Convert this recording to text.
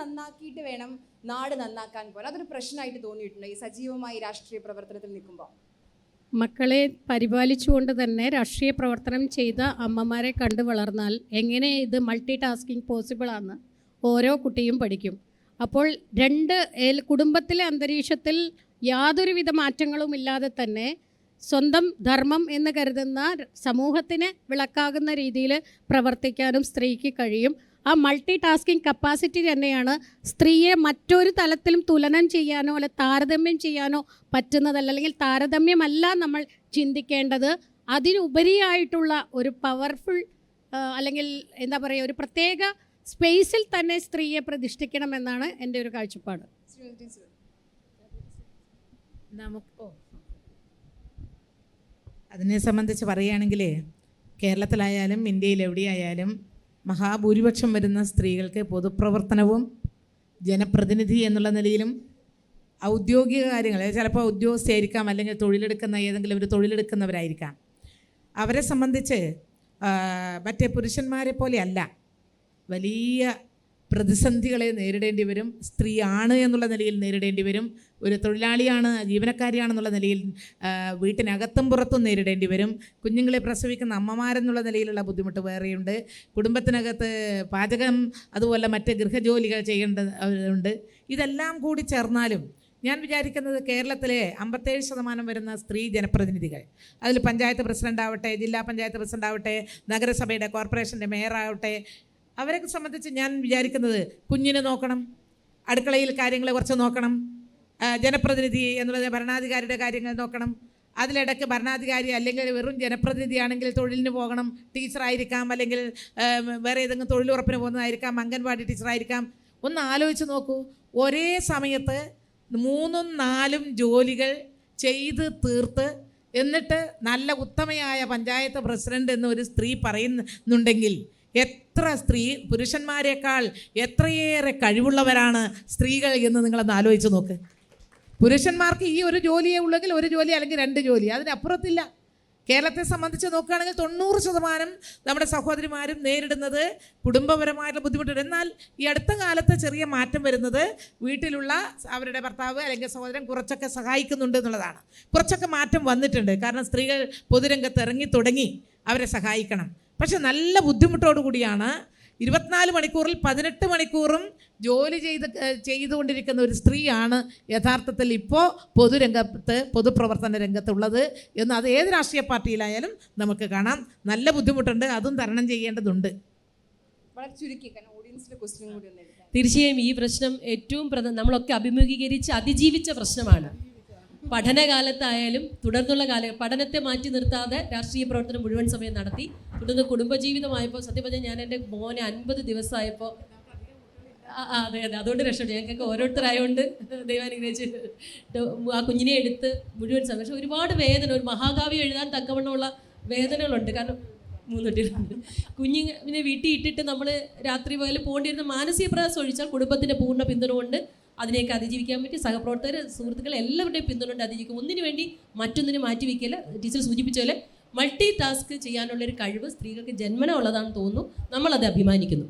നന്നാക്കിയിട്ട് വേണം നാട് നന്നാക്കാൻ പോലെ അതൊരു പ്രശ്നമായിട്ട് തോന്നിയിട്ടുണ്ട് ഈ സജീവമായി രാഷ്ട്രീയ പ്രവർത്തനത്തിൽ നിൽക്കുമ്പോൾ മക്കളെ പരിപാലിച്ചുകൊണ്ട് തന്നെ രാഷ്ട്രീയ പ്രവർത്തനം ചെയ്ത അമ്മമാരെ കണ്ടു വളർന്നാൽ എങ്ങനെ ഇത് മൾട്ടി ടാസ്കിങ് പോസിബിളാണ് ഓരോ കുട്ടിയും പഠിക്കും. അപ്പോൾ രണ്ട് കുടുംബത്തിലെ അന്തരീക്ഷത്തിൽ യാതൊരുവിധ മാറ്റങ്ങളും ഇല്ലാതെ തന്നെ സ്വന്തം ധർമ്മം എന്ന് കരുതുന്ന സമൂഹത്തിന് വിളക്കാകുന്ന രീതിയിൽ പ്രവർത്തിക്കാനും സ്ത്രീക്ക് കഴിയും. ആ മൾട്ടി ടാസ്കിങ് കപ്പാസിറ്റി തന്നെയാണ് സ്ത്രീയെ മറ്റൊരു തലത്തിലും തുലനം ചെയ്യാനോ അല്ലെ താരതമ്യം ചെയ്യാനോ പറ്റുന്നതല്ല അല്ലെങ്കിൽ താരതമ്യമല്ല നമ്മൾ ചിന്തിക്കേണ്ടത്. അതിനുപരിയായിട്ടുള്ള ഒരു പവർഫുൾ അല്ലെങ്കിൽ എന്താ പറയുക ഒരു പ്രത്യേക സ്പേസിൽ തന്നെ സ്ത്രീയെ പ്രതിഷ്ഠിക്കണമെന്നാണ് എന്റെ ഒരു കാഴ്ചപ്പാട്. അതിനെ സംബന്ധിച്ച് പറയുകയാണെങ്കിൽ കേരളത്തിലായാലും ഇന്ത്യയിൽ എവിടെയായാലും മഹാഭൂരിപക്ഷം വരുന്ന സ്ത്രീകൾക്ക് പൊതുപ്രവർത്തനവും ജനപ്രതിനിധി എന്നുള്ള നിലയിലും ഔദ്യോഗിക കാര്യങ്ങൾ ചിലപ്പോൾ ഉദ്യോഗസ്ഥയായിരിക്കാം അല്ലെങ്കിൽ തൊഴിലെടുക്കുന്ന ഏതെങ്കിലും ഒരു തൊഴിലെടുക്കുന്നവരായിരിക്കാം. അവരെ സംബന്ധിച്ച് മറ്റേ പുരുഷന്മാരെ പോലെയല്ല. വലിയ പ്രതിസന്ധികളെ നേരിടേണ്ടി വരും. സ്ത്രീയാണ് എന്നുള്ള നിലയിൽ നേരിടേണ്ടി വരും. ഒരു തൊഴിലാളിയാണ് ജീവനക്കാരിയാണെന്നുള്ള നിലയിൽ വീട്ടിനകത്തും പുറത്തും നേരിടേണ്ടി വരും. കുഞ്ഞുങ്ങളെ പ്രസവിക്കുന്ന അമ്മമാരെന്നുള്ള നിലയിലുള്ള ബുദ്ധിമുട്ട് വേറെയുണ്ട്. കുടുംബത്തിനകത്ത് പാചകം അതുപോലെ മറ്റ് ഗൃഹജോലികൾ ചെയ്യേണ്ടതുണ്ട് ഇതെല്ലാം കൂടി ചേർന്നാലും ഞാൻ വിചാരിക്കുന്നത് കേരളത്തിലെ അമ്പത്തേഴ് ശതമാനം വരുന്ന സ്ത്രീ ജനപ്രതിനിധികൾ അതിൽ പഞ്ചായത്ത് പ്രസിഡന്റ് ആവട്ടെ ജില്ലാ പഞ്ചായത്ത് പ്രസിഡന്റ് ആവട്ടെ നഗരസഭയുടെ കോർപ്പറേഷന്റെ മേയറാവട്ടെ അവരെ സംബന്ധിച്ച് ഞാൻ വിചാരിക്കുന്നത് കുഞ്ഞിനെ നോക്കണം അടുക്കളയിൽ കാര്യങ്ങളെ കുറച്ച് നോക്കണം ജനപ്രതിനിധി എന്നുള്ളത് ഭരണാധികാരിയുടെ കാര്യങ്ങൾ നോക്കണം. അതിലിടയ്ക്ക് ഭരണാധികാരി അല്ലെങ്കിൽ വെറും ജനപ്രതിനിധിയാണെങ്കിൽ തൊഴിലിന് പോകണം ടീച്ചറായിരിക്കാം അല്ലെങ്കിൽ വേറെ ഏതെങ്കിലും തൊഴിലുറപ്പിന് പോകുന്നതായിരിക്കാം അംഗൻവാടി ടീച്ചറായിരിക്കാം. ഒന്ന് ആലോചിച്ച് നോക്കൂ ഒരേ സമയത്ത് മൂന്നും നാലും ജോലികൾ ചെയ്ത് തീർത്ത് എന്നിട്ട് നല്ല ഉത്തമയായ പഞ്ചായത്ത് പ്രസിഡന്റ് എന്നൊരു സ്ത്രീ പറയുന്നുണ്ടെങ്കിൽ എത്ര സ്ത്രീ പുരുഷന്മാരെക്കാൾ എത്രയേറെ കഴിവുള്ളവരാണ് സ്ത്രീകൾ എന്ന് നിങ്ങളൊന്ന് ആലോചിച്ച് നോക്ക്. പുരുഷന്മാർക്ക് ഈ ഒരു ജോലിയേ ഉള്ളെങ്കിൽ ഒരു ജോലി അല്ലെങ്കിൽ രണ്ട് ജോലി അതിനപ്പുറത്തില്ല. കേരളത്തെ സംബന്ധിച്ച് നോക്കുകയാണെങ്കിൽ തൊണ്ണൂറ് ശതമാനം നമ്മുടെ സഹോദരിമാരും നേരിടുന്നത് കുടുംബപരമായിട്ടുള്ള ബുദ്ധിമുട്ടുണ്ട് എന്നാൽ ഈ അടുത്ത കാലത്ത് ചെറിയ മാറ്റം വരുന്നത് വീട്ടിലുള്ള അവരുടെ ഭർത്താവ് അല്ലെങ്കിൽ സഹോദരൻ കുറച്ചൊക്കെ സഹായിക്കുന്നുണ്ട് എന്നുള്ളതാണ്. കുറച്ചൊക്കെ മാറ്റം വന്നിട്ടുണ്ട്. കാരണം സ്ത്രീകൾ പൊതുരംഗത്ത് ഇറങ്ങി തുടങ്ങി അവരെ സഹായിക്കണം. പക്ഷെ നല്ല ബുദ്ധിമുട്ടോടു കൂടിയാണ് ഇരുപത്തിനാല് മണിക്കൂറിൽ പതിനെട്ട് മണിക്കൂറും ജോലി ചെയ്ത് ചെയ്തുകൊണ്ടിരിക്കുന്ന ഒരു സ്ത്രീയാണ് യഥാർത്ഥത്തിൽ ഇപ്പോൾ പൊതുരംഗത്ത് പൊതുപ്രവർത്തന രംഗത്തുള്ളത് എന്ന് അത് ഏത് രാഷ്ട്രീയ പാർട്ടിയിലായാലും നമുക്ക് കാണാം. നല്ല ബുദ്ധിമുട്ടുണ്ട് അതും തരണം ചെയ്യേണ്ടതുണ്ട്. വളരെ ചുരുക്കി ക്വസ്റ്റ്യൻ കൂടി ഒന്ന് എടുക്കാം. തീർച്ചയായും ഈ പ്രശ്നം ഏറ്റവും പ്രധാന നമ്മളൊക്കെ അഭിമുഖീകരിച്ച് അതിജീവിച്ച പ്രശ്നമാണ്. പഠനകാലത്തായാലും തുടർന്നുള്ള കാല പഠനത്തെ മാറ്റി നിർത്താതെ രാഷ്ട്രീയ പ്രവർത്തനം മുഴുവൻ സമയം നടത്തി തുടർന്ന് കുടുംബജീവിതമായപ്പോൾ സത്യം പറഞ്ഞാൽ ഞാൻ എന്റെ മോനെ അൻപത് ദിവസമായപ്പോൾ അതെ അതെ. അതുകൊണ്ട് രക്ഷപ്പെട്ടു. ഞങ്ങൾക്ക് ഓരോരുത്തരായതുകൊണ്ട് ദൈവാനുഗ്രഹിച്ച് ആ കുഞ്ഞിനെ എടുത്ത് മുഴുവൻ സംഘർഷം ഒരുപാട് വേദന ഒരു മഹാകാവ്യം എഴുതാൻ തക്കവണ്ണമുള്ള വേദനകളുണ്ട്. കാരണം മൂന്നുട്ടികളുണ്ട് കുഞ്ഞിനെ വീട്ടിൽ ഇട്ടിട്ട് നമ്മൾ രാത്രി പോയാലും പോകേണ്ടിയിരുന്ന മാനസിക പ്രയാസം ഒഴിച്ചാൽ കുടുംബത്തിന്റെ പൂർണ പിന്തുണ കൊണ്ട് അതിനെയൊക്കെ അതിജീവിക്കാൻ പറ്റി സഹപ്രവർത്തകർ സുഹൃത്തുക്കൾ എല്ലാവരുടെയും പിന്തുണ കൊണ്ട് അതിജീവിക്കും. ഒന്നിനു വേണ്ടി മറ്റൊന്നിനെ മാറ്റി വയ്ക്കില്ല ടീച്ചർ സൂചിപ്പിച്ച പോലെ മൾട്ടി ടാസ്ക് ചെയ്യാനുള്ള ഒരു കഴിവ് സ്ത്രീകൾക്ക് ജന്മന ഉള്ളതാണെന്ന് തോന്നുന്നു. നമ്മളത് അഭിമാനിക്കുന്നു.